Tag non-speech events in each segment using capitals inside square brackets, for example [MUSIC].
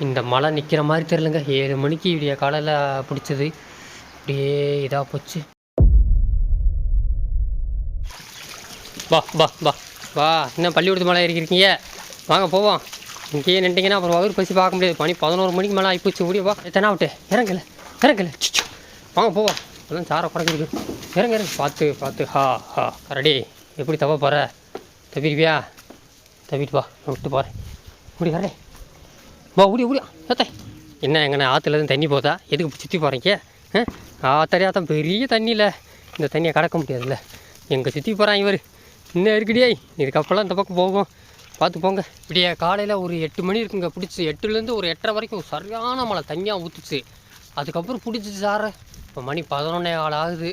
இந்த மழை நிற்கிற மாதிரி தெரிலங்க ஏழு மணிக்கு இப்படிய காலையில் பிடிச்சது. அப்படியே இதாக போச்சு. வா வா வா வா. என்ன பள்ளிக்கூடத்து மலை இருக்கீங்க வாங்க போவோம். இங்கேயே நின்ட்டிங்கன்னா அப்புறம் வகுறு பசி பார்க்க முடியாது. பனி பதினோரு மணிக்கு மேலே ஆகிப்போச்சு ஓடிய வா. எத்தனை விட்டு? இறங்கல. இறங்கல. சிச்சு வாங்க போவோம். அதெல்லாம் சாரை குறைஞ்சிருக்கு. இறங்க இறங்க. பார்த்து பார்த்து. ஹா ஹா. கரடி எப்படி தவ போகிற தவிடுவியா தவிட்டு வா விட்டு போகிறேன் இப்படி வரேன் வா ஓடி ஓடியா ஏத்தே என்ன எங்கண்ணே ஆற்றுல தான் தண்ணி போதா? எதுக்கு சுற்றி போகிறீங்க ஆத்தரையா தான் பெரிய தண்ணியில். இந்த தண்ணியை கடக்க முடியாதுல்ல. எங்கே சுற்றி போகிறான் இவர். இன்னும் இருக்குடியே இதுக்கப்புறம் இந்த பக்கம் போவோம். பார்த்து போங்க. இப்படியே காலையில் ஒரு எட்டு மணி இருக்குங்க. பிடிச்சி எட்டுலேருந்து ஒரு எட்டரை வரைக்கும் சரியான மழை. தண்ணியாக ஊற்றுச்சு அதுக்கப்புறம் பிடிச்சிச்சு சார். இப்போ மணி பதினொன்னே ஆள் ஆகுது.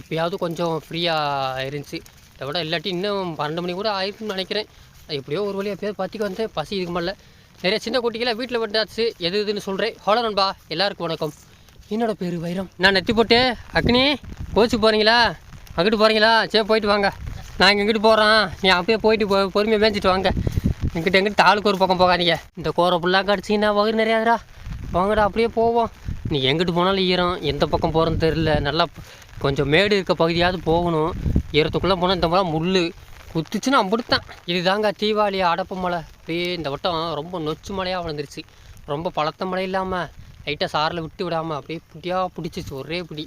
இப்போயாவது கொஞ்சம் ஃப்ரீயாக இருந்துச்சு. இதை விட இல்லாட்டி இன்னும் பன்னெண்டு மணி கூட ஆயிருக்குன்னு நினைக்கிறேன். எப்படியோ ஒரு வழியாக பேர் பார்த்துக்க வந்தேன். பசி இதுக்கு மேலே. நிறைய சின்ன குட்டிகளை வீட்டில் வந்தாச்சு எது எதுன்னு சொல்கிறேன் ஹலோ நண்பா எல்லாருக்கும் வணக்கம். என்னோட பேர் வைரம். நான் நெத்தி போட்டு அக்னி கோச்சு போகிறீங்களா அங்கிட்டு போகிறீங்களா சரி போயிட்டு வாங்க. நான் இங்கிட்டு போகிறேன் நீ அப்படியே போயிட்டு போ பொறுமையாக மேய்ச்சிட்டு வாங்க. இங்கிட்ட எங்கிட்ட ஆளுக்கு ஒரு பக்கம் போகாதீங்க. இந்த கோரை புல்லாக கடிச்சிங்கன்னா வகுறு நிறையாதுடா. வாங்கடா அப்படியே போவோம். நீ எங்கிட்டு போனாலும் ஈரம். எந்த பக்கம் போகிறோன்னு தெரில நல்லா கொஞ்சம் மேடு இருக்க பகுதியாவது போகணும். ஈரத்துக்குள்ளே போனால் இந்த மாதிரி முள் குத்துச்சுன்னா அப்படித்தான் இதுதாங்க தீபாவளி அடப்பு மழை அப்படியே இந்த வட்டம் ரொம்ப நொச்சு மழையாக வளர்ந்துருச்சு. ரொம்ப பழத்த மழை இல்லாமல் லைட்டாக சாரில் விட்டு விடாமல் அப்படியே புட்டியாக பிடிச்சிச்சு ஒரே பிடி.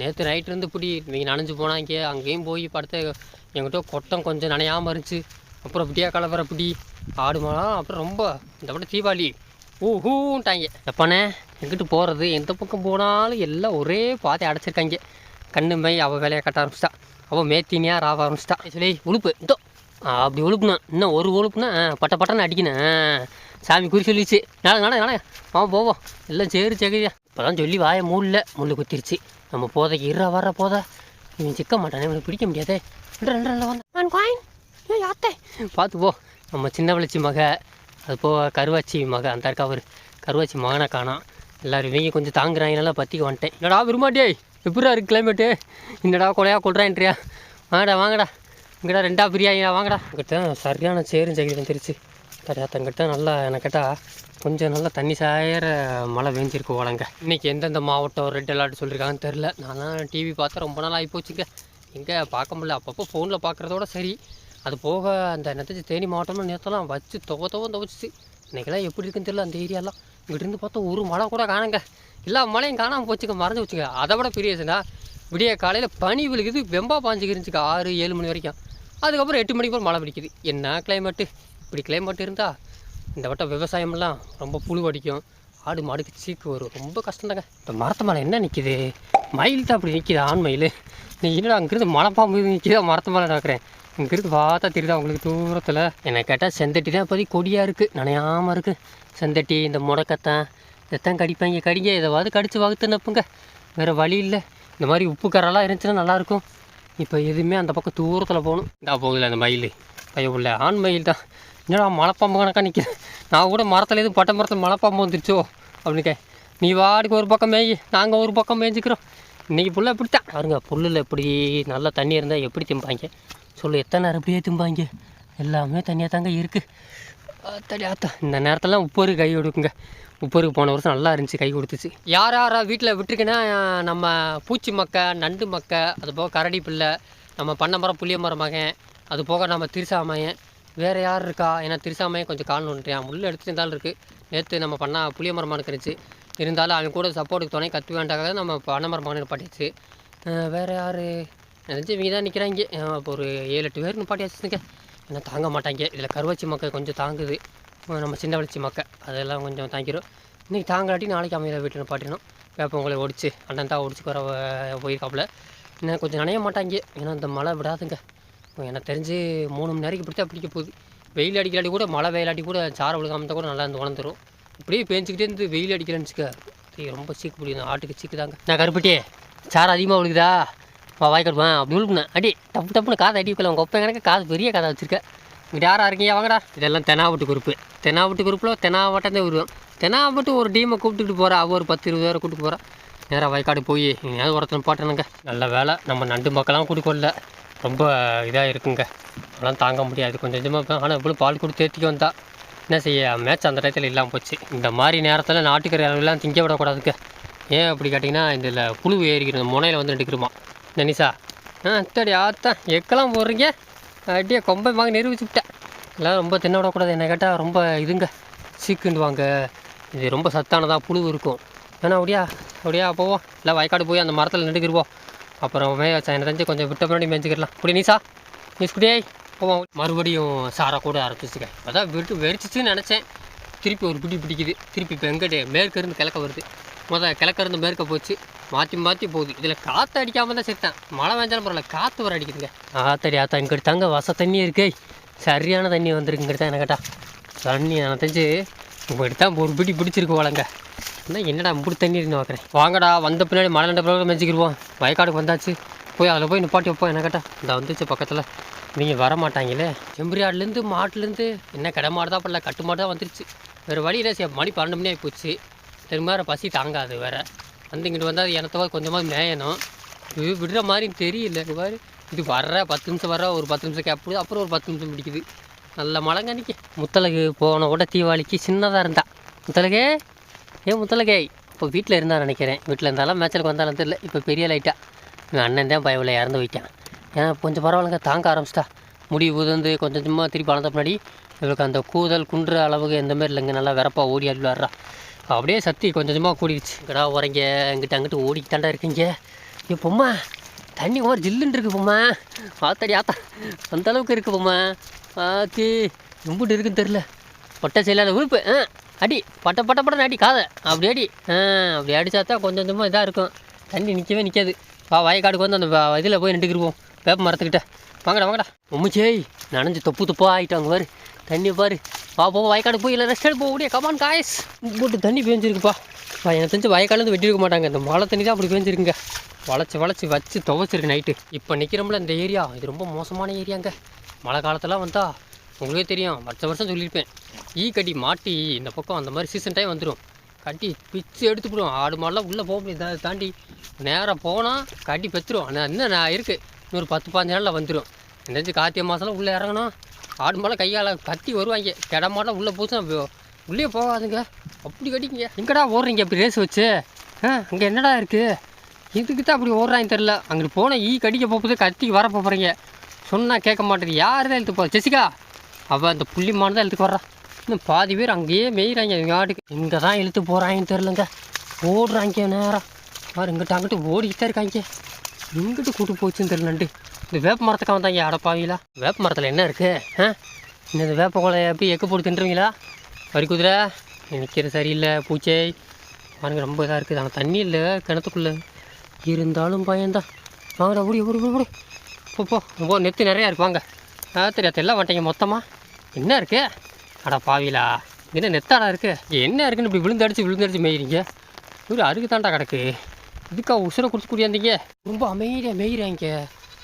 நேற்று நைட்லேருந்து பிடி. இன்றைக்கி நனைஞ்சு போனாங்க. அங்கேயும் போய் படுத்த எங்கிட்ட கொட்டம் கொஞ்சம் நனையாமல் இருந்துச்சு. அப்புறம் பிடியா கலவர பிடி. ஆடு மரம் அப்புறம் ரொம்ப இந்த வட்டம் தீபாவளி ஊ ஹூன்ட்டாங்க எப்பண்ணே எங்கிட்டு போகிறது எந்த பக்கம் போனாலும் எல்லாம் ஒரே பாதை அடைச்சிருக்காங்க. கண்ணு மை அவள் வேலையை கட்ட ஆரம்பிச்சிட்டா. அவள் மேத்தினியாக ராவ ஆரம்பிச்சிட்டா சொல்லி உழுப்பு. இதோ. அப்படி ஒழுப்புனா இன்னும் ஒரு ஒழுப்புனா ஆ, பட்ட பட்டன்னு அடிக்கணும். சாமி குறி சொல்லிச்சு நாளை நாளை நாளை வாங்க போவோம் எல்லாம் சரி சகதியா. இப்போ தான் சொல்லி வாய மூடல. முள் குத்திருச்சு. நம்ம போதைக்கு இருறா வர்ற போதா. இவன் சிக்க மாட்டானே இவனுக்கு பிடிக்க முடியாதே. ரெண்டு ரெண்டு வந்து. காயின் ஏ யாத்தே பார்த்து போ. நம்ம சின்ன வளர்ச்சி மக. அது போக கருவாச்சி மக. அந்த இருக்கா அவர் கருவாச்சி மகனை காணோம். எல்லாரும் இவங்க கொஞ்சம் தாங்குறாங்கனால பற்றிக்கு வந்துட்டேன். என்னடா விரும்பாட்டே எப்படா இருக்குது கிளைமேட்டு என்னடா கொலையா கொள்றான்றியா வாங்கடா வாங்கடா. இங்கடா ரெண்டா பிரியாயா வாங்கடா. இங்கிட்ட சரியான சேரும் சகிரி வந்துருச்சு தடையா தங்கிட்ட நல்லா எனக்கு கேட்டால் கொஞ்சம் நல்லா தண்ணி சாயிற மழை வேஞ்சிருக்கு ஓலங்க. இன்றைக்கி எந்தெந்த மாவட்டம் ரெட் அலர்ட் சொல்லியிருக்காங்கன்னு தெரில நான் டிவி பார்த்தா ரொம்ப நாள் ஆகி போச்சுங்க எங்கே பார்க்க முடியல. அப்பப்போ ஃபோனில் பார்க்குறதோட சரி. அது போக அந்த நெத்தச்சி தேனி மாவட்டம்னு நேரத்தெல்லாம் வச்சு துவ துவம் துவச்சிச்சு. இன்றைக்கெல்லாம் எப்படி இருக்குன்னு தெரியல அந்த ஏரியாலாம் இங்கிட்டிருந்து பார்த்தா ஒரு மழை கூட காணுங்க. எல்லா மழையும் காணாமல் போச்சுங்க மறைஞ்சு வச்சுங்க அதை விட பெரியதுன்னா விடிய காலையில் பனி விழுகுது வெம்பா பாஞ்சுக்கு இருந்துச்சுங்க ஆறு ஏழு மணி வரைக்கும். அதுக்கப்புறம் எட்டு மணிக்கு போல் மழை பிடிக்குது என்ன கிளைமேட்டு இப்படி கிளைமேட் இருந்தால் இந்த வட்டம் விவசாயமெல்லாம் ரொம்ப புழு அடிக்கும் ஆடு மாடுக்கு சீக்கு வரும். ரொம்ப கஷ்டம்தாங்க. இப்போ மரத்து மேலே என்ன நிற்கிது மயில் தான் அப்படி நிற்கிது ஆண் மயில். நீ என்னடா அங்கேருந்து மலைப்பாம்பு நிற்கிதா மரத்து மேலே நடக்கிறேன்? இங்கிருந்து பார்த்தா தெரியுதா உங்களுக்கு தூரத்தில்? என்னை கேட்டால் செந்தட்டி தான் இப்போதைக்கு கொடியாக இருக்குது நனையாமல் இருக்குது செந்தட்டி இந்த முடக்கத்தான் இதைத்தான் கடிப்பாங்க கடிங்க எதாவது கடித்து வகுத்துனப்புங்க வேறு வழி இல்லை. இந்த மாதிரி உப்பு கரெல்லாம் இருந்துச்சுன்னா நல்லாயிருக்கும் இப்போ எதுவுமே அந்த பக்கம் தூரத்தில் போகணும். இந்தா போகுதுல அந்த மயில். பையன் உள்ள ஆண் மயில் தான். என்னடா மலைப்பாம்பு கணக்காக நிற்கிறேன் நான் கூட மரத்தில் எதுவும் பட்டை மரத்தில் மலைப்பாம்பு வந்துருச்சோ? அப்படின்னு கே நீ வாடிக்கு ஒரு பக்கம் மேய் நாங்கள் ஒரு பக்கம் மேய்ஞ்சிக்கிறோம். இன்றைக்கி புல்ல இப்படித்தான். பாருங்க புல்லில் எப்படி நல்லா தண்ணி இருந்தால் எப்படி திம்பாங்க. சொல்லு எத்தனை நேரம் இப்படியே தும்பாங்க எல்லாமே தனியாக தாங்க இருக்குது தனியாத்தா இந்த நேரத்தெல்லாம் உப்பரு கை கொடுக்குங்க. உப்பருக்கு போன வருஷம் நல்லா இருந்துச்சு கை கொடுத்துச்சு. யார் யாரா வீட்டில் விட்டுருக்குன்னா நம்ம பூச்சி மக்க நண்டு மக்க அது போக கரடி பிள்ளை நம்ம பண்ண மரம் புளிய மரம் மகன் அது போக நம்ம திருசாமையன் வேறு யார் இருக்கா? ஏன்னா திருசாமையன் கொஞ்சம் கால் நோண்டுறியான் முள்ளு எடுத்துட்டு இருந்தாலும் இருக்குது நேற்று நம்ம பண்ண புளிய மரம் இருந்துச்சு. இருந்தாலும் அவன் கூட சப்போர்ட்டுக்கு துணை கற்று வேண்டாக்காக நம்ம பண்ண மரம் மகன் நிப்பாட்டிச்சு வேறு யார்? நினச்சி இவங்க தான் நிற்கிறாங்க இப்போ ஒரு ஏழு எட்டு பேர் நிப்பாட்டியாச்சுங்க ஏன்னா தாங்க மாட்டாங்க. இதில் கருவாச்சி மக்கள் கொஞ்சம் தாங்குது. நம்ம சின்ன வளர்ச்சி மக்கள் அதெல்லாம் கொஞ்சம் தாங்கிடும் இன்றைக்கி தாங்காட்டி நாளைக்கு அமைதியாக வீட்டில் நிப்பாட்டினோம் வேப்பங்களை ஒடிச்சு அண்ணன் தான் ஒடிச்சு வர போயிருக்காப்புல. இன்னும் கொஞ்சம் நனைய மாட்டாங்க. ஏன்னா இந்த மழை விடாதுங்க. எனக்கு தெரிஞ்சு மூணு மணி நேரம் இப்படி தான் பிடிக்க போகுது. வெயில் அடிக்கலாட்டி கூட மழை வெயிலாட்டி கூட சாரை விழுகாமல் கூட நல்லா இருந்து வளர்ந்துடும் இப்படியே பேஞ்சிக்கிட்டே இருந்து வெயில் அடிக்கலன்னு வச்சுக்க. ரொம்ப சீக்கு பிடிக்கும். ஆட்டுக்கு சீக்கு தாங்க. நான் கருப்பட்டியே சாரை அதிகமாக விழுகுதா வா வாய் கட்டுவேன் அப்படி உழுப்புனேன் அடி டப்பு டப்புன்னு காது அடி வைக்கல. உங்கள் ஒப்பை கணக்கு காது பெரிய காதை வச்சிருக்க. இங்கே யாராக இருக்கீங்க? வாங்கடா. இதெல்லாம் தெனாவட்டு குரூப்பு தெனாவட்டு குரூப்பில் தெனாவட்டம் தான் வருவோம் தெனாவட்டு ஒரு டீமை கூப்பிட்டுட்டு போகிறா அவ ஒரு பத்து இருபது பேரை கூப்பிட்டு போகிறா நேராக வயக்காடு போய் எங்கேயாவது ஒருத்தன் பாட்டணுங்க நல்ல வேலை. நம்ம நண்டு மக்கள்லாம் குடிக்கொள்ள ரொம்ப இதாக இருக்குங்க. அதெல்லாம் தாங்க முடியாது. கொஞ்சம் கொஞ்சமாக ஆனால் இவ்வளோ பால் கொடுத்து ஏற்றிக்க வந்தா என்ன செய்ய? மேட்ச் அந்த டயத்தில் இல்லாமல் போச்சு. இந்த மாதிரி நேரத்தில் நாட்டுக்கறி அளவுலாம் திங்க விடக்கூடாதுங்க. ஏன் அப்படி கேட்டிங்கன்னா இதில் புழு ஏறிக்கிற முனையில் வந்து எடுக்கிறோமா நனிசா. ஆ அத்தடி ஆத்தா எக்கெல்லாம் போடுறீங்க? அப்படியே கொம்பை வாங்க நிரூபிச்சுக்கிட்டேன் எல்லாம் ரொம்ப தின்ன விடக்கூடாது என்ன கேட்டால் ரொம்ப இதுங்க சீக்குண்டுவாங்க இது ரொம்ப சத்தானதாக புழு இருக்கும். ஏன்னா அப்படியா? அப்படியா போவோம். இல்லை வயக்காடு போய் அந்த மரத்தில் நின்றுக்கிருவோம் அப்புறம் மே எனக்கு தெரிஞ்சு கொஞ்சம் விட்ட பின்னாடி மேய்ச்சிக்கிடலாம் இப்படி நீசா? நீ குடியே. போவோம். மறுபடியும் சாரை கூட அரைச்சிச்சுக்க அதான் விட்டு வெறிச்சிச்சுன்னு நினச்சேன். திருப்பி ஒரு பிடி பிடிக்குது. திருப்பி இப்போ எங்கிட்ட மேற்கிருந்து கிழக்க வருது. மொதல் கிழக்கிருந்து மேற்க போச்சு. மாற்றி மாற்றி போகுது. இதில் காற்று அடிக்காமல் தான் செத்தேன். மழை வேஞ்சாலும் பரவாயில்ல. காற்று வர அடிக்குதுங்க. ஆத்தடி ஆத்தா இங்கிட்டு தாங்க வச தண்ணி இருக்கே. சரியான தண்ணி வந்திருக்கு இங்கிட்ட தான் என்ன கேட்டால் தண்ணி எனக்கு தெரிஞ்சு உங்கள்கிட்ட தான் ஒரு பிடி பிடிச்சிருக்கு போலங்க என்ன என்னடா இப்படி தண்ணி இருக்குன்னு பார்க்குறேன் வாங்கடா வந்த பின்னாடி மழை நண்ட பிறகு மெஞ்சிக்கிடுவோம் வயக்காடுக்கு வந்தாச்சு. போய் அதில் போய் நிப்பாட்டி வைப்போம் என்ன கேட்டால் இந்த வந்துச்சு பக்கத்தில். நீங்கள் வர மாட்டாங்களே செம்பரியாடுலேருந்து மாட்டுலேருந்து என்ன கடை மாடு தான் பண்ணல கட்டு மாடு தான் வந்துருச்சு. வேறு வழி இல்லை மணி பன்னெண்டு மணி ஆகி போச்சு. திரும்ப பசி தாங்காது வேறு. வந்து இங்கிட்டு வந்தால் எனத்தவா கொஞ்சமாக மேயணும். இது விடுற மாதிரி தெரியல. இது மாதிரி இது வர்ற பத்து நிமிஷம் வர ஒரு பத்து நிமிஷம் கேப்பிடுது அப்புறம் ஒரு பத்து நிமிஷம் பிடிக்குது. நல்ல மழைங்க முத்தலகு போன கூட தீபாவளிக்கு சின்னதாக இருந்தா. முத்தலகே. ஏன் முத்தலகே. இப்போ வீட்டில் இருந்தால் நினைக்கிறேன். வீட்டில் இருந்தாலும் மேட்சலுக்கு வந்தாலும் தெரியல. இப்போ பெரிய லைட்டாக எங்கள் அண்ணன் தான் பயவில் இறந்து வைக்கான் ஏன்னா கொஞ்சம் பரவாயில்லங்க. தாங்க ஆரம்பிச்சிட்டா. முடி உதந்து கொஞ்சம் கொஞ்சமாக திருப்பி வளர்ந்த பின்னாடி இவளுக்கு அந்த கூதல் குன்று அளவுக்கு எந்த மாதிரி இல்லைங்க. நல்லா விறப்பா ஓடி ஆடி விளாட்றா அப்படியே சக்தி கொஞ்சம் கொஞ்சமாக கூடிடுச்சு. இங்கடா உரைங்க இங்கிட்ட அங்கிட்டு ஓடிக்கிட்டாண்டா இருக்கீங்க? ஏ பொம்மா தண்ணி ஒரு ஜில்லுன்னு இருக்கு பொம்மா. ஆத்தாடி ஆத்தா அந்த அளவுக்கு இருக்கு பொம்மா. ஆத்தி ரொம்பிட்டு இருக்குன்னு தெரில பட்டை செய்யலாத உறுப்பு. ஆ அடி பட்ட பட்ட பட்டம் அடி காதை. அப்படி அடி. ஆ அப்படி அடித்தா தான் கொஞ்சம் கொஞ்சமாக இதாக இருக்கும். தண்ணி நிற்கவே நிற்காது வா வயக்காடுக்கு வந்து அந்த இதில் போய் நின்றுக்கிருவோம். வேப்ப மரத்துக்கிட்ட. வாங்கடா வாங்கடா. உம்மிச்சேய் நனைஞ்சு தொப்பு தொப்பாக ஆகிட்டாங்க பாரு. தண்ணி பாரு. வா போ வயக்காடு போய் இல்லை ரெஸ்ட் எடுப்போம். ஓடியா கமான் காய்ஸ் போட்டு தண்ணி பேஞ்சிருக்குப்பா. எனக்கு தெரிஞ்சு வயக்காலேருந்து வெட்டியிருக்க மாட்டாங்க. இந்த மழை தண்ணி தான் அப்படி பேஞ்சிருக்குங்க. வளைச்சி வளைச்சி வச்சு துவச்சிருக்கு நைட்டு இப்போ நிற்கிறோம்ல இந்த ஏரியா இது ரொம்ப மோசமான ஏரியாங்க மழை காலத்தெல்லாம் வந்தால் உங்களுக்கே தெரியும். வருஷ வருஷம் சொல்லியிருப்பேன். ஈ கட்டி மாட்டி இந்த பக்கம் அந்த மாதிரி சீசன் டைம் வந்துடும் கட்டி பிச்சு எடுத்துக்கிடும் ஆடு மாடெலாம் உள்ளே போக முடியாது. தாண்டி நேராக போனால் கட்டி பெற்றுடும் ஆனால் இன்னும் நான் இருக்குது இன்னொரு பத்து பாஞ்சு நாளில் வந்துடும் என்னாச்சும் கார்த்திகை மாதம்லாம் உள்ளே இறங்கணும். ஆடு மாடெல்லாம் கையால் கத்தி வருவாங்க. கிட மாடெல்லாம் உள்ளே போச்சுன்னா உள்ளே போகாதுங்க. அப்படி கட்டிங்க எங்கடா ஓடுறீங்க அப்படி ரேஸ் வச்சு? ஆ அங்கே என்னடா இருக்குது இதுக்கு தான் அப்படி ஓடுறாங்க தெரில அங்கிட்டு போனால் ஈ கடிக்க போகுது கத்தி வர போகிறீங்க சொன்னால் கேட்க மாட்டேது யார் தான் இழுத்து போகிறா ஜெசிகா! அவள் அந்த புள்ளிமான் தான் எழுத்துக்கு வர்றா. இன்னும் பாதி பேர் அங்கேயே மேய்கிறாங்க எங்கள் ஆட்டுக்கு. இங்கே தான் இழுத்து போகிறாங்கன்னு தெரிலங்க ஓடுறாங்க நேரம் பாரு இங்கிட்ட அங்கிட்டு ஓடிக்கிட்டு தான் இருக்காங்க. எங்கிட்டு கூட்டு போச்சுன்னு தெரியலண்டு. இந்த வேப்ப மரத்துக்கு வந்தாங்க அடப்பாவீங்களா வேப்ப மரத்தில் என்ன இருக்குது ஆ? இந்த வேப்ப கொலை எப்படி எக்கு போட்டு தின்றுவீங்களா? வரி குதிரை நிற்கிறது சரியில்லை பூச்சை. பாருங்க ரொம்ப இதாக இருக்குது. ஆனால் தண்ணி இல்லை கிணத்துக்குள்ளே. இருந்தாலும் பயந்தான். வாங்கடா ஓடி ஓடி ஓடி போ போ. போ நெத்து நிறையா இருப்பாங்க ஆ தெரியாது எல்லாம் வந்துட்டீங்க மொத்தமாக என்ன இருக்கு? அடா பாவிலா என்ன நெத்தாடா இருக்குது என்ன இருக்குன்னு இப்படி விழுந்தடிச்சு விழுந்தடிச்சு மேயிறீங்க? ஒரு அருகு தாண்டா கிடக்கு. இதுக்கா உசுரை குடிச்சு குடியாந்தீங்க? ரொம்ப அமைதியாக மேயிறாங்க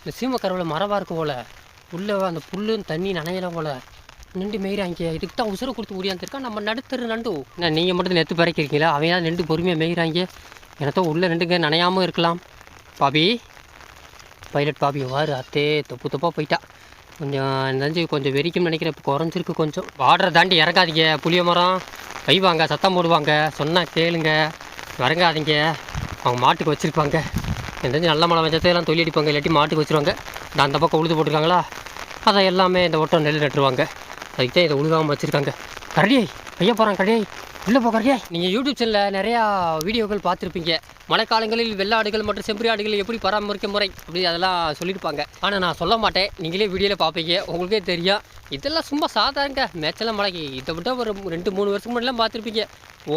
இந்த சீமக்கரவில் மரமாக இருக்கு போல. உள்ளே அந்த புல்லு தண்ணி நனையலாம் போல. நின்று மேயிறாங்க இதுக்கு தான் உசுரை கொடுத்து ஓடியாந்துருக்கா நம்ம நடுத்தரு நண்டு. என்ன நீங்கள் மட்டும் நெத்து பறக்கிறீங்களா அவன் தான் நின்று பொறுமையாக மேய்கிறாங்க எனத்தோ உள்ளே ரெண்டுங்க நனையாமல் இருக்கலாம். பாபி. பைலட் பாபி வாரு அத்தே. தொப்பு தொப்பாக போயிட்டா. கொஞ்சம் நஞ்சு கொஞ்சம் வெறிக்கும் நினைக்கிறேன். இப்போ குறைஞ்சிருக்கு கொஞ்சம். வாடரை தாண்டி இறங்காதீங்க. புளிய மரம். வைவாங்க சத்தம் போடுவாங்க. சொன்னால் கேளுங்க. இறங்காதீங்க அவங்க மாட்டுக்கு வச்சுருப்பாங்க. எனக்கு நல்ல மழை வச்சதெல்லாம் தொழில் அடிப்பாங்க இல்லாட்டி மாட்டுக்கு வச்சுருவாங்க. இந்த அந்த பக்கம் உழுது போட்டிருக்காங்களா? அதை எல்லாமே இந்த ஒட்டம் நெல் நட்டுருவாங்க. அதுக்கு தான் இதை உழுகாமல் வச்சுருக்காங்க. கரடியை ஐயா போகிறான் கரடியை. உள்ளே போ நீங்கள் யூடியூப் சேனலில் நிறையா வீடியோக்கள் பார்த்துருப்பீங்க. மழைக்காலங்களில் வெள்ளாடுகள் மற்றும் செம்பரி ஆடுகள் எப்படி பராமரிக்க முறை அப்படி அதெல்லாம் சொல்லியிருப்பாங்க. ஆனால் நான் சொல்ல மாட்டேன். நீங்களே வீடியோவில் பார்ப்பீங்க. உங்களுக்கே தெரியும். இதெல்லாம் சும்மா சாதாரணங்க. மேட்செல்லாம் மழைக்கு இதை விட ஒரு ரெண்டு மூணு வருஷம் முன்னாடிலாம் பார்த்துருப்பீங்க.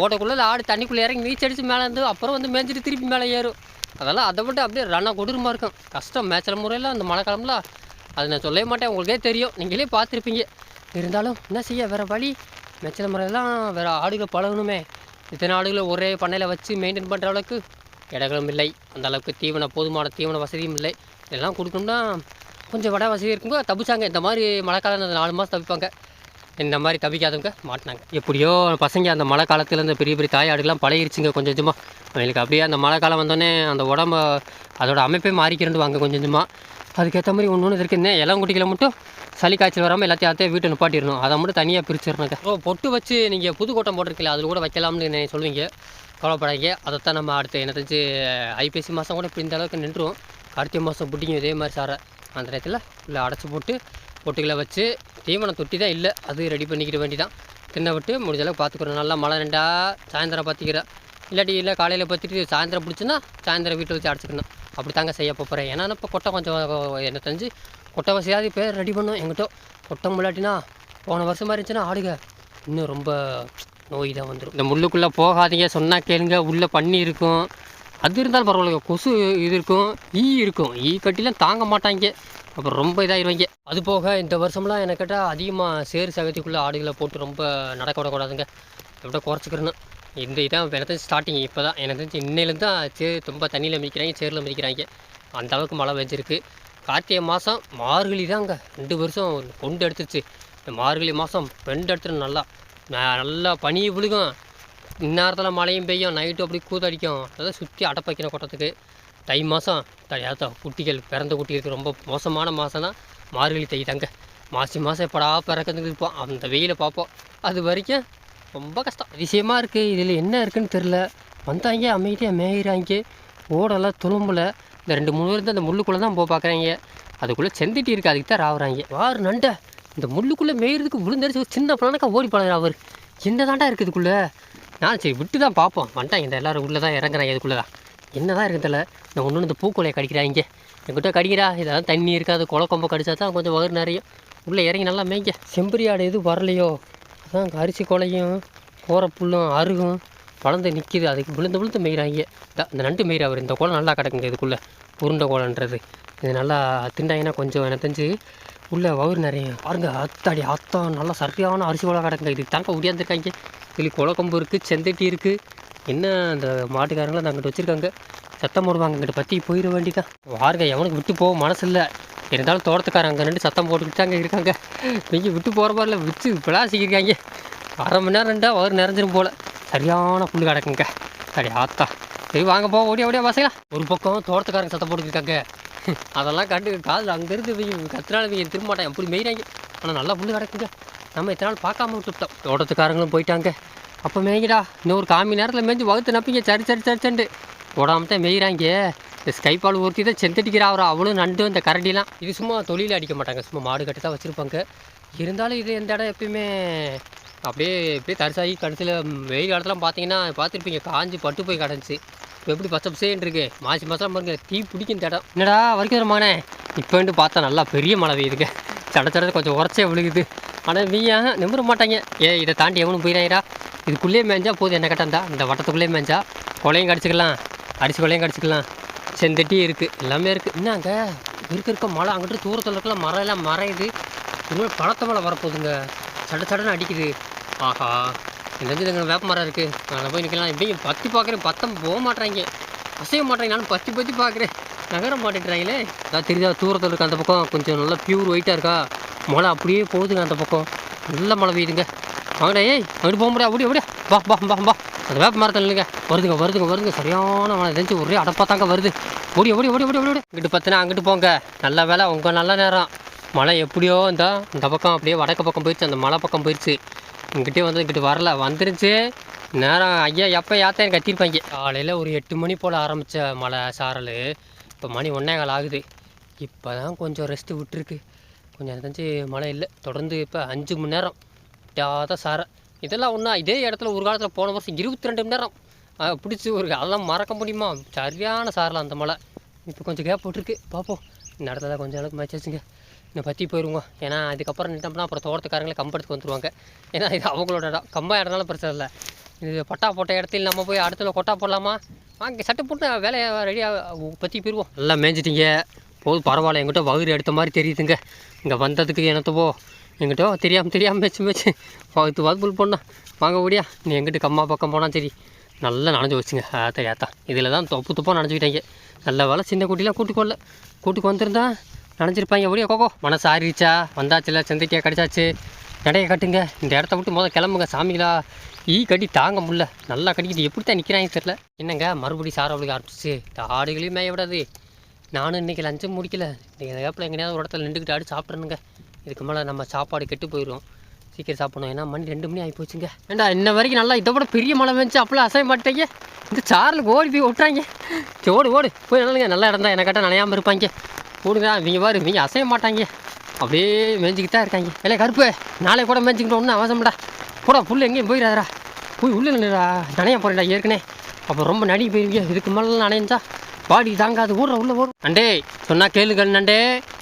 ஓடக்குள்ளே ஆடு தண்ணிக்குள்ளே இறங்கி நீச்சல் அடிச்சு மேலே இருந்து அப்புறம் வந்து மேய்ஞ்சிட்டு திருப்பி மேலே ஏறும். அதெல்லாம் அதை விட அப்படியே ரன்னாக கொடூரமாக இருக்கும். கஷ்டம். மேய்ச்சல் முறையில் அந்த மழை காலம்ல அது நான் சொல்லவே மாட்டேன். உங்களுக்கே தெரியும். நீங்களே பார்த்துருப்பீங்க. இருந்தாலும் என்ன செய்ய? வேறு வழி மேய்ச்சல் முறையெல்லாம் வேறு ஆடுகளை பழகணுமே. இத்தனை ஆடுகளை ஒரே பண்ணையில் வச்சு மெயின்டைன் பண்ணுற அளவுக்கு இடங்களும் இல்லை. அந்த அளவுக்கு தீவன போதுமான தீவன வசதியும் இல்லை. இதெல்லாம் கொடுக்கணும்னா கொஞ்சம் வட வசதி இருக்குங்க தப்பிச்சாங்க இந்த மாதிரி மழை அந்த நாலு மாதம் தப்பிப்பாங்க இந்த மாதிரி தவிக்காதவங்க மாட்டினாங்க. எப்படியோ பசங்க அந்த மழை காலத்தில் இந்த பெரிய பெரிய தாயாடுகள்லாம் பழகிருச்சுங்க கொஞ்சம் கொஞ்சமாக அவங்களுக்கு அப்படியே அந்த மழை காலம் வந்தோடனே அந்த உடம்ப அதோட அமைப்பே மாறிக்கிறண்டு வாங்க கொஞ்சம். கொஞ்சமாக அதுக்கேற்ற மாதிரி ஒன்று ஒன்று இருக்குன்னு இளங்குட்டிகளை மட்டும் சளி காய்ச்சல் வராமல் எல்லாத்தையும் அத்தையும் வீட்டை நிப்பாட்டிடணும். அதை மட்டும் தனியாக பிரிச்சிடணுங்க ஓ பொட்டு வச்சு நீங்கள் புது கோட்டம் போட்டிருக்கீங்களா அதில் கூட வைக்கலாம்னு நீங்கள் சொல்லுவீங்க? கவலைப்படாதீங்க. அதைத்தான் நம்ம அடுத்து என்ன தெரிஞ்சு ஐபிசி மாதம் கூட இப்படி இந்த அளவுக்கு நின்றுரும். அடுத்த மாதம் பிடிக்கும் இதே மாதிரி சாரை அந்த நேரத்தில் உள்ளே அடைச்சி போட்டு பொட்டுகளை வச்சு தீவனம் தொட்டி தான் இல்லை அது ரெடி பண்ணிக்கிற வேண்டி தான் தின்ன விட்டு முடிஞ்ச அளவுக்கு பார்த்துக்கிறோம் நல்லா மழை ரெண்டா சாயந்தரம் பார்த்துக்கிறேன் இல்லாட்டி இல்லை காலையில் பார்த்துட்டு சாயந்தரம் பிடிச்சுன்னா சாயந்தரம் வீட்டில் வச்சு அடைச்சிக்கணும். அப்படி தாங்க செய்ய போகிறேன் ஏன்னா இப்போ கொட்டை கொஞ்சம் என்ன தெரிஞ்சு கொட்டை வசதியாவது இப்போ ரெடி பண்ணோம் எங்கிட்ட. கொட்டை முள்ளாட்டினா போன வருஷமா இருந்துச்சுன்னா ஆடுக இன்னும் ரொம்ப நோய் தான் வந்துடும் இந்த முள்ளுக்குள்ளே போகாதீங்க. சொன்னால் கேளுங்க. உள்ளே பண்ணி இருக்கும். அது இருந்தாலும் பரவாயில்ல கொசு இது இருக்கும். ஈ இருக்கும். ஈ கட்டிலாம் தாங்க மாட்டாங்க. அப்புறம் ரொம்ப இதாகிடுவாங்க அது போக இந்த வருஷம்லாம் எனக்கு கேட்டால் அதிகமாக சேறு சகதிக்குள்ளே ஆடுகளை போட்டு ரொம்ப நடக்க விடக்கூடாதுங்க. எப்படியோ குறைச்சிக்கிறணும் இந்த இதான் எனக்கு தெரிஞ்சு ஸ்டார்டிங் இப்போ தான் எனக்கு தெரிஞ்சு இன்னிலேருந்து தான் சே ரொம்ப தண்ணியில் மிதிக்கிறாங்க சேரில் மிதிக்கிறாங்க. அந்த அளவுக்கு மழை பெஞ்சிருக்கு. கார்த்திகை மாதம் மார்கழி தாங்க. ரெண்டு வருஷம் கொண்டு எடுத்துச்சு இந்த மார்கழி மாதம் ரெண்டு எடுத்துடும் நல்லா நல்லா பனி விழுகும். இந்நேரத்தில் மழையும் பெய்யும். நைட்டு அப்படி கூத்தடிக்கும். அதான் சுற்றி அடப்பு வைக்கிற கொட்டத்துக்கு. தை மாதம் தடையாத்த குட்டிகள் பிறந்த குட்டிகளுக்கு ரொம்ப மோசமான மாதம் தான். மார்கழி தை தாங்க. மாசி மாதம் எப்படா பிறக்கிறதுக்கு இருப்போம். அந்த வெயிலை பார்ப்போம். அது வரைக்கும் ரொம்ப கஷ்டம். விஷயமா இருக்குது இதில் என்ன இருக்குன்னு தெரில வந்தாங்க அமைதியாக மேயிறாங்க. ஓடெல்லாம் துளும்பலை இந்த ரெண்டு மூணு பேர் அந்த முள்ளுக்குள்ளே தான் போக பார்க்குறாங்க அதுக்குள்ளே செந்திட்டி இருக்குது அதுக்கு தான் ராவுறாங்க. வாரு நண்டை இந்த முள்ளுக்குள்ளே மேயிறதுக்கு விழுந்தடிச்சு ஒரு சின்ன பிள்ளைக்கா ஓடி பழகிற அவர். என்ன தாண்டா இருக்குதுக்குள்ளே நான் சரி விட்டு தான் பார்ப்போம் வந்துட்டாங்க இந்த எல்லாரும் உள்ளே தான் இறங்குறாங்க இதுக்குள்ளே தான் என்ன தான் இருக்குதுல இந்த ஒன்று இந்த பூக்கொலையை கடிக்கிறாங்க. எங்கிட்ட கடிக்கிறா இதெல்லாம் தண்ணி இருக்காது குள கடிச்சா தான் கொஞ்சம் வயிறு நிறைய உள்ளே இறங்கி நல்லா மேய்ங்க. செம்பரி ஆடு எதுவும் வரலையோ? அதான் அரிசி கொலையும் போகிற புல்லும் அருகும் வளர்ந்து நிற்கிது அதுக்கு விழுந்து விழுந்து மெயிறாங்க. இந்த- நண்டு மெயிர் அவர் இந்த கோலம் நல்லா கிடக்குங்க இதுக்குள்ளே. உருண்டை கோலன்றது. இது நல்லா திண்டாங்கன்னா கொஞ்சம் எனக்கு தெரிஞ்சு உள்ளே வவுர் நிறைய. பாருங்க அத்தாடி அத்தம் நல்லா சரியான அரிசி கோலம் கிடக்குங்க. இதுக்கு தாங்க உடியாந்துருக்காங்க. இதில் குளக்கொம்பு இருக்குது செந்தட்டி இருக்குது என்ன அந்த மாட்டுக்காரங்களும் அந்த அங்கிட்டு வச்சுருக்காங்க? சத்தம் போடுவாங்க. இங்கிட்ட பற்றி போயிட வேண்டிதான் வாருங்க எவனுக்கு விட்டு போக மனசு இல்லை இருந்தாலும் தோட்டத்துக்காரங்க அங்கே ரெண்டு சத்தம் போட்டுக்கிட்டு அங்கே இருக்காங்க. நீங்கள் விட்டு போகிற மாதிரில விட்டு விளாசிக்கிருக்காங்க. அரை மணி நேரம் ரெண்டா வயிறு நிறைஞ்சிரும் போல். சரியான புல் கிடக்குங்க. சரி ஆத்தா. சரி வாங்க போ. ஓடியா ஓடியா வாசிக்கலாம் ஒரு பக்கம் தோட்டத்துக்காரங்க சத்தம் போட்டுக்கிருக்காங்க [LAUGHS] அதெல்லாம் கண்டு காதில் அங்கேருந்து இவங்க கத்துனாலும் இவங்க திரும்ப மாட்டேன் எப்படி மெய்றாங்க. ஆனால் நல்லா புல் கிடக்குங்க. நம்ம இத்தனை நாள் பார்க்காம விட்டுட்டோம். தோட்டத்துக்காரங்களும் போயிட்டாங்க. அப்போ மேய்ங்கடா இன்னும் ஒரு காமி நேரத்தில் மேய்ஞ்சி வகுத்து நப்பிங்க. சரி சரி சரி சண்டு. ஓடாம தான் மேய்கிறாங்க இந்த ஸ்கைபால் ஒருத்தி தான் செந்தடிக்கிறா அவர் அவளும் நண்டு இந்த கரண்டிலாம். இது சும்மா தொழில் அடிக்க மாட்டாங்க. சும்மா மாடு கட்டி தான் வச்சுருப்பாங்க. இருந்தாலும் இது இந்த இடம் எப்பயுமே? அப்படியே அப்படியே தரிசாகி கடைசியில் வெயில் காலத்துலாம் பார்த்தீங்கன்னா பார்த்துருப்பீங்க காஞ்சி பட்டு போய் கிடந்துச்சு. இப்போ எப்படி பச்சை பசேன்னு இருக்கு. மாசி மாதம் பாருங்க தீ பிடிக்கும் இந்த இடம். என்னடா வரைக்கும் மகனே இப்போ வந்து பார்த்தா நல்லா பெரிய மழை பெய்யுதுங்க. சட சட கொஞ்சம் உரச்சே விழுகுது. ஆனால் நீயா? நிமிர மாட்டாங்க. ஏ இதை தாண்டி எவனும் போயிடாயிரா இதுக்குள்ளேயே மேய்ஞ்சா போதும் என்ன கட்டந்தா. இந்த வட்டத்துக்குள்ளேயே மேய்ஞ்சா கொலையும் கடிச்சிக்கலாம். அடிச்சு கொலையும் கடிச்சிக்கலாம். செந்தட்டி இருக்குது எல்லாமே இருக்குது என்னங்க? இருக்க இருக்க மழை அங்கிட்டு தூரத்தில் இருக்கலாம் மரம் எல்லாம் மறையுது. இன்னும் பழத்த மழை வரப்போகுதுங்க. சட சடன்னு அடிக்குது. ஆஹா. என்னது வேப்ப மரம் இருக்குது நான் போய் நிற்கலாம் இப்படி பத்தி பார்க்குறேன் பத்தம் போக மாட்டேறாங்க அசைய மாட்டேங்க நானும் பத்தி பத்தி பார்க்குறேன் நகர மாட்டேங்கிறாங்களே அதான் தெரியுதா? தூரத்தில் இருக்க அந்த பக்கம் கொஞ்சம் நல்லா பியூர் ஒயிட்டாக இருக்கா? மழை அப்படியே போகுதுங்க அந்த பக்கம். நல்ல மழை பெய்யுதுங்க. வாங்கடா ஏய் அப்படி போக முடியாது. அப்படியே அப்படியே பா பா பா பா அந்த வேப்ப மரத்தில் இல்லைங்க வருதுங்க வருதுங்க வருதுங்க. சரியான மழை. தெரிஞ்சு ஒரே அடப்பாத்தாங்க வருது. ஓடி ஓடி ஓடி ஓடி ஓடி. ஓடி இங்கிட்டு பார்த்தினா அங்கிட்டு போங்க. நல்ல வேலை உங்கள் நல்ல நேரம். மழை எப்படியோ இந்த இந்த பக்கம் அப்படியே வடக்கு பக்கம் போயிடுச்சு அந்த மலை பக்கம் போயிடுச்சு இங்கிட்டே வந்து இங்கிட்டு வரல. வந்துருச்சு. நேரம் ஐயா எப்போ யாத்தேன் கத்திருப்பாங்க. காலையில் ஒரு எட்டு மணி போல் ஆரம்பித்த மழை சாரல். இப்போ மணி ஒன்றே கால் ஆகுது. இப்போ தான் கொஞ்சம் ரெஸ்ட்டு விட்டுருக்கு. கொஞ்சம் தெரிஞ்சு மழை இல்லை. தொடர்ந்து இப்போ அஞ்சு மணி நேரம். விட்டாத சாரை. இதெல்லாம் ஒன்றா இதே இடத்துல ஒரு காலத்தில் போன வருஷம் இருபத்தி ரெண்டு மணி நேரம். பிடிச்சி ஒரு அதெல்லாம் மறக்க முடியுமா? சரியான சாரலாம் அந்த மழை இப்போ கொஞ்சம் கேப் போட்டிருக்கு பார்ப்போம் இந்த இடத்துல கொஞ்சம் அளவுக்கு மேட்சாச்சுங்க இன்னும் பற்றி போயிடுவோங்க ஏன்னா அதுக்கப்புறம் நின்ட்டோம்னா அப்புறம் தோட்டத்துக்காரங்களே கம்பெடுத்துக்கு வந்துருவாங்க. ஏன்னா இது அவங்களோட இடம். கம்பா இடம்னாலும் பிரச்சனை இல்லை. இது பட்டா போட்ட இடத்துல நம்ம போய் அடுத்துல கொட்டா போடலாமா? வாங்க சட்டு போட்டு வேலையை ரெடியாக பற்றி போயிடுவோம் நல்லா மேய்ஞ்சிட்டிங்க போதும் பரவாயில்ல. எங்கிட்ட வகுறு எடுத்த மாதிரி தெரியுதுங்க. இங்கே வந்ததுக்கு என்னத்தவோ எங்கிட்ட தெரியாமல் தெரியாமல் மேய்ச்சி மேய்ச்சி வகுத்து வகுப்புல் போடணும். வாங்க ஓடியா. நீ எங்கிட்ட கம்மா பக்கம் போனால் சரி. நல்லா நனைஞ்சு வச்சுங்க. ஆத்தா ஏத்தா. இதில் தான் தொப்பு தொப்பாக நனைஞ்சுக்கிட்டாங்க. நல்ல வேலை சின்ன குட்டிலாம் கூட்டுக்கு வரல. கூட்டுக்கு வந்திருந்தா நினச்சிருப்பாங்க எப்படியா கோகோ. மனசு ஆறிடுச்சா? வந்தாச்சுல செந்தட்டியா கடிச்சாச்சு. நடைய கட்டுங்க. இந்த இடத்த விட்டு மொதல் கிளம்புங்க சாமிகளா. ஈ கடி தாங்க முடியல. நல்லா கட்டிக்கிட்டு எப்படி தான் நிற்கிறாங்க தெரில என்னங்க மறுபடியும் சார அவளுக்கு ஆரம்பிச்சிச்சு இந்த ஆடுகளையும் மேய விடாது. நானும் இன்றைக்கி லஞ்சம் முடிக்கல. நீங்கள் வேப்பில் எங்கேயாவது ஒரு இடத்துல நின்றுக்கிட்டு ஆடி சாப்பிட்றேனுங்க இதுக்கு மேலே நம்ம சாப்பாடு கெட்டு போயிடும் சீக்கிரம் சாப்பிடணும். ஏன்னா மணி ரெண்டு மணி ஆகி போச்சுங்க. ஏண்டா இன்ன வரைக்கும் நல்லா இதை விட பெரிய மழை வந்துச்சு அப்பெல்லாம் அசைய மாட்டேங்க. இந்த சாரில் ஓடி போய் விட்டுறாங்க சரி ஓடு ஓடு. போய் நல்லங்க. நல்லா இடம் தான் கேட்டால் நனையாமல் இருப்பாங்க. ஓடுங்க இவங்க பாரு இவங்க அசைய மாட்டாங்க. அப்படியே மேய்ஞ்சிக்கிட்டு தான் இருக்காங்க. இல்லை கருப்பு நாளைக்கு கூட மேய்ஞ்சிக்கிட்டு ஒன்றும் அவசரம்டா. கூட புல் எங்கேயும் போயிடாதரா போய் உள்ளே நின்றுடா நனைய போகிறேன்டா ஏற்கனவே. அப்போ ரொம்ப நடி போயிருங்க இதுக்கு மேலே நனைஞ்சா பாடி தாங்காது ஊர்ற உள்ள ஊர். நண்டே சொன்னால் கேளுங்கள் நண்டே.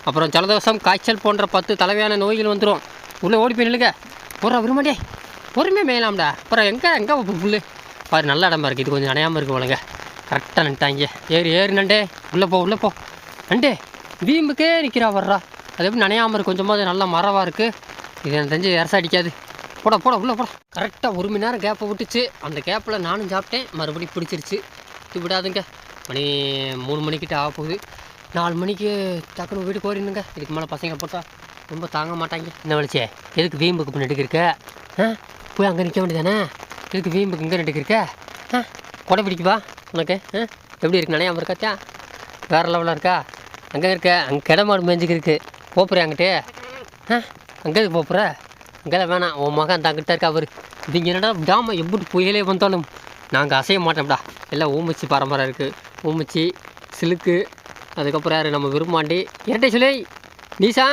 அப்புறம் ஜலதோஷம் காய்ச்சல் போன்ற பத்து தலைவையான நோய்கள் வந்துடும் உள்ளே ஓடி போய் நில்லுங்க. போடுறா விரும்பாண்டே பொறுமையாக மேயலாம்டா. அப்புறம் எங்கே எங்கே புல்லு? பாரு நல்ல இடமா இருக்குது இது கொஞ்சம் நனையாமல் இருக்கு போலங்க. கரெக்டாக நின்ட்டாங்க. ஏறு ஏறு நண்டே. உள்ளே போ உள்ளே போ. நண்டே வீம்புக்கே நிற்கிறா வர்றா. அது எப்படி நனையாமல் இருக்கு? கொஞ்சமாக நல்ல மரவாக இருக்குது இது எனக்கு தெரிஞ்சு அரசு அடிக்காது. போட போட உள்ளே போட. கரெக்டாக ஒரு மணி நேரம் கேப்பை விட்டுச்சு. அந்த கேப்பில் நானும் சாப்பிட்டேன். மறுபடியும் பிடிச்சிருச்சு. இது விடாதுங்க. மணி மூணு மணிக்கிட்ட ஆக போகுது. நாலு மணிக்கு டக்குனு வீட்டுக்கு ஓடினுங்க இதுக்கு மேலே பசங்க போட்டால் ரொம்ப தாங்க மாட்டாங்க. என்ன வலிச்சே எதுக்கு வீம்புக்கு பின்னாடி இருக்க ஆ? போய் அங்கே நிற்க வேண்டியதானே? எதுக்கு வீம்புக்கு இங்கே நட்டுக்கு இருக்க ஆ? கொடை பிடிக்குவா உனக்கு. ஆ? எப்படி இருக்கு? நினையாம இருக்காத்தியா வேறு லெவலாக இருக்கா? அங்கே இருக்க அங்கே கிட மாடு மேய்ஞ்சிக்கு இருக்கு. போப்புறேன் அங்கிட்டே ஆ? அங்கே எதுக்கு போப்புற? அங்கே வேணாம். உன் மகன் தங்கிட்ட இருக்கா அவர் இவங்க என்னடா விடாமல் எப்படி புயலே வந்தாலும். நாங்கள் அசைய மாட்டோம்டா எல்லாம் ஊமிச்சு பரம்பரை இருக்குது ஊமுச்சி சிலுக்கு அதுக்கப்புறம் யார்? நம்ம விரும்பாண்டி. இரட்டை சொல்லி நீசா?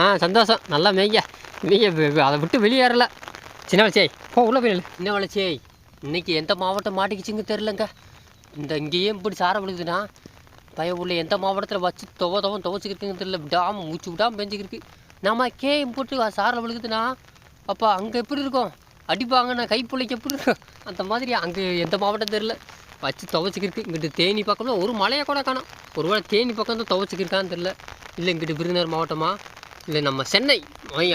ஆ சந்தோஷம். நல்லா மேய்ங்க நீங்கள் அதை விட்டு வெளியேறல சின்ன வளர்ச்சியை போ உள்ள போய் சின்ன வளர்ச்சியை இன்னைக்கு எந்த மாவட்டம் மாட்டிக்கிச்சுங்க தெரிலங்க இந்த இங்கேயும் இப்படி சார விழுதுன்னா பய உள்ள எந்த மாவட்டத்தில் வச்சு துவ துவம் துவச்சிக்கிட்டுன்னு தெரியல. விடாமல் மூச்சு விடாமல் பெஞ்சிக்கிருக்கு நம்ம கே போட்டு சாரில் விழுகுதுன்னா அப்போ அங்கே எப்படி இருக்கும்? அடிப்பாங்கன்னா கைப்பிள்ளைக்கு எப்படி இருக்கும்? அந்த மாதிரி அங்கே எந்த மாவட்டம் தெரில வச்சு துவச்சிக்கிருக்கு இங்கிட்டு தேனி பக்கம்னா ஒரு மலையை கூட காணும். ஒருவேளை தேனி பக்கம் தான் துவச்சிக்கிருக்கான்னு தெரில இல்லை இங்கிட்டு விருதுநகர் மாவட்டமா? இல்லை நம்ம சென்னை.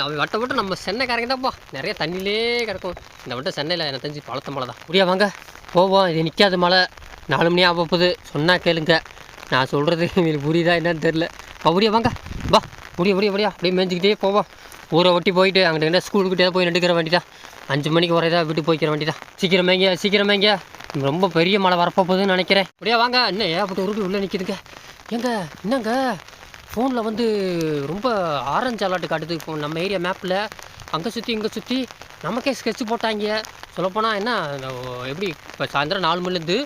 அவன் வட்ட வட்டம் நம்ம சென்னைக்காரங்க தான்ப்பா நிறைய தண்ணியிலே கிடக்கும். இந்த வட்டம் சென்னையில் எனக்கு தெரிஞ்சு பழத்த மலை தான். புரியா வாங்க. போவோம். இது நிற்காத மலை. நாலு மணி ஆக போகுது. சொன்னால் கேளுங்க. நான் சொல்கிறது உங்களுக்கு புரியுதா என்னன்னு தெரில அப்படியே வாங்க. வா முடிய முடிய முடியா அப்படியே மேய்ஞ்சிக்கிட்டே போவோம். ஊரை ஒட்டி போயிட்டு அங்கிட்ட ஸ்கூலுக்கிட்டே போய் நடுக்கிற வேண்டிதான். அஞ்சு மணிக்கு வரையதா வீட்டுக்கு போய்க்கிற வேண்டியதான் சீக்கிரமேங்க சீக்கிரமேங்க ரொம்ப பெரிய மழை வரப்போ போகுதுன்னு நினைக்கிறேன். அப்படியே வாங்க என்ன ஏகப்பட்ட உருப்பி உள்ளே நிற்கிதுங்க ஏங்க என்னங்க? ஃபோனில் வந்து ரொம்ப ஆரஞ்சு அலர்ட் காட்டுது. இப்போ நம்ம ஏரியா மேப்பில் அங்கே சுற்றி இங்கே சுற்றி நமக்கே ஸ்கெட்ச் போட்டாங்க. சொல்லப்போனால் என்ன எப்படி இப்போ சாயந்தரம் நாலு மணிலேருந்து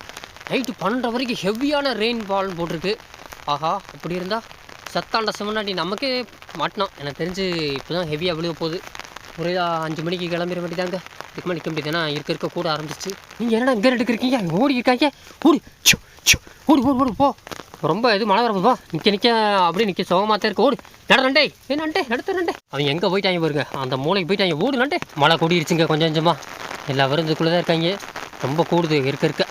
நைட்டு பன்னெண்டு வரைக்கும் ஹெவியான ரெயின் பால் போட்டிருக்கு. ஆஹா அப்படி இருந்தால் சத்தாண்ட சிவனாண்டி நமக்கே மாட்டினோம். எனக்கு தெரிஞ்சு இப்போ தான் ஹெவியாக விழுக போகுது. ஒரே அஞ்சு மணிக்கு கிளம்புற மாதிரி தாங்க இதுக்கு மேலே நிற்க முடியாது ஏன்னா இருக்க இருக்க கூட ஆரம்பிச்சிச்சு. நீங்கள் என்னடா இங்கே ரெண்டு இருக்கீங்க? ஓடி இருக்காங்க. ஓடி. ஓடி ஓடி ஓடி போ. ரொம்ப இது மழை வரப்போ நிற்க நிற்க அப்படியே நிற்க சோகமாக தான் இருக்கு. ஓடு. நட நண்டே ஏ நண்டே நடத்து நண்டே அவங்க எங்கே போயிட்டாங்க பாருங்க. அந்த மூளைக்கு போயிட்டாங்க. ஓடு நண்டே மழை கூடிருச்சுங்க கொஞ்சம் கொஞ்சமாக எல்லா வருந்துக்குள்ளே தான் இருக்காங்க. ரொம்ப கூடுது. இருக்க இருக்க.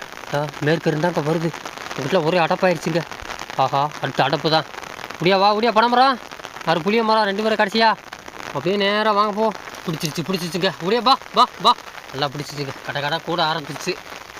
மேற்கு இருந்தாங்க வருது. வீட்டில் ஒரே அடப்பாயிருச்சுங்க. ஆஹா அடுத்த அடப்பு தான். முடியா வா முடியா பனை மரம் ஆறு புளிய மரம்? ரெண்டு பேரும் கடைசியா. அப்படியே நேராக வாங்க போ. பிடிச்சிருச்சு பிடிச்சிருச்சுங்க. அப்படியே பா வா வா. நல்லா பிடிச்சிச்சுங்க கடை கடை கூட ஆரம்பிச்சிருச்சு.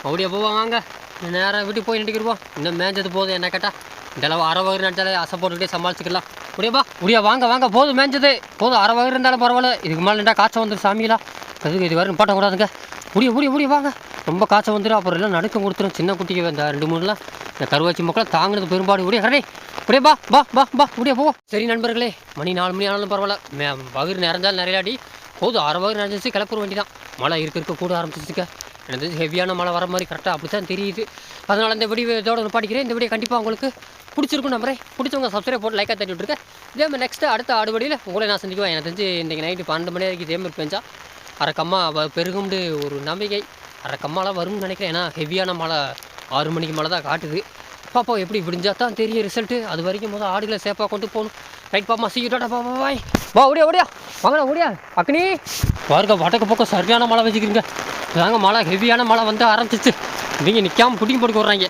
அப்படியே போவா வாங்க. நேராக வீட்டுக்கு போய் நின்றுக்கிடுவோம் இன்னும் மேஞ்சது போதும் என்ன கேட்டால் இந்த அளவு அரை வகை நினச்சாலே அசை போட்டுக்கிட்டே சமாளிச்சுக்கலாம். முடியாப்பா முடியா வாங்க வாங்க. போதும் மேஞ்சது. போதும் அரை வகை இருந்தாலும் பரவாயில்ல. இதுக்கு மேலே நின்றா காய்ச்சல் வந்துடும் சாமிகளா. அதுக்கு இது வரைக்கும் பாட்டக்கூடாதுங்க முடிய முடிய முடிய வாங்க. ரொம்ப காய்ச்சல் வந்துடும் அப்புறம் எல்லாம் நடுக்கம் கொடுத்துரும். சின்ன குட்டிக்கு இந்த ரெண்டு மூணுலாம். இந்த கருவாச்சி மக்களை தாங்கினது பெரும்பாடு. முடிய கரடே. அப்படியே பா பா பா பா அப்படியே போ சரி நண்பர்களே மணி நாலு மணி ஆனாலும் பரவாயில்ல. ப பகிர் நிறைஞ்சால் நிறைய நிறையாடி போதும் அரை பகிர் நிறைஞ்சிச்சு கிளப்புற வேண்டிதான். மழை இருக்க இருக்க கூட ஆரம்பிச்சிச்சுக்க. எனக்கு தெரிஞ்சு ஹெவியான மழை வர மாதிரி கரெக்டாக அப்படி தான் தெரியுது. அதனால் இந்த வீடியோ இதோட பாடிக்கிறேன். இந்த வீடியோ கண்டிப்பாக உங்களுக்கு பிடிச்சிருக்கும் நம்புறேன். பிடிச்சவங்க சப்ஸ்கிரைப் போட்டு லைக்காக தட்டி விட்டுருக்கேன் இதே மாதிரி நெக்ஸ்ட்டு அடுத்த ஆடுபடியில் உங்களை நான் சந்திக்குவேன் எனக்கு தெரிஞ்சு இன்றைக்கி நைட்டு பன்னெண்டு மணி வரைக்கும் இதே மாதிரி பெஞ்சா அரக்கம்மா வ- பெருகும்னு ஒரு நம்பிக்கை. அரக்கம்மாலாம் வரும்னு நினைக்கிறேன். ஏன்னா ஹெவியான மழை ஆறு மணிக்கு மழை தான் காட்டுது. பார்ப்போம் எப்படி விடிஞ்சா தான் தெரியும் ரிசல்ட்டு அது வரைக்கும் முதல் ஆடுகளை சேஃபாக கொண்டு போகணும். ரைட் பாப்பா சீக்கிரம் பாப்பா பாய். வா ஓடியா ஓடியா. வாங்கடா ஓடியா. அக்னி. பாருங்க வடக்கு பக்கம் சரியான மழை வச்சுக்கிறீங்க தாங்க மழை ஹெவியான மழை வந்து ஆரம்பிச்சிச்சு. நீங்கள் நிற்காம புட்டிங் போட்டு விட்றாங்க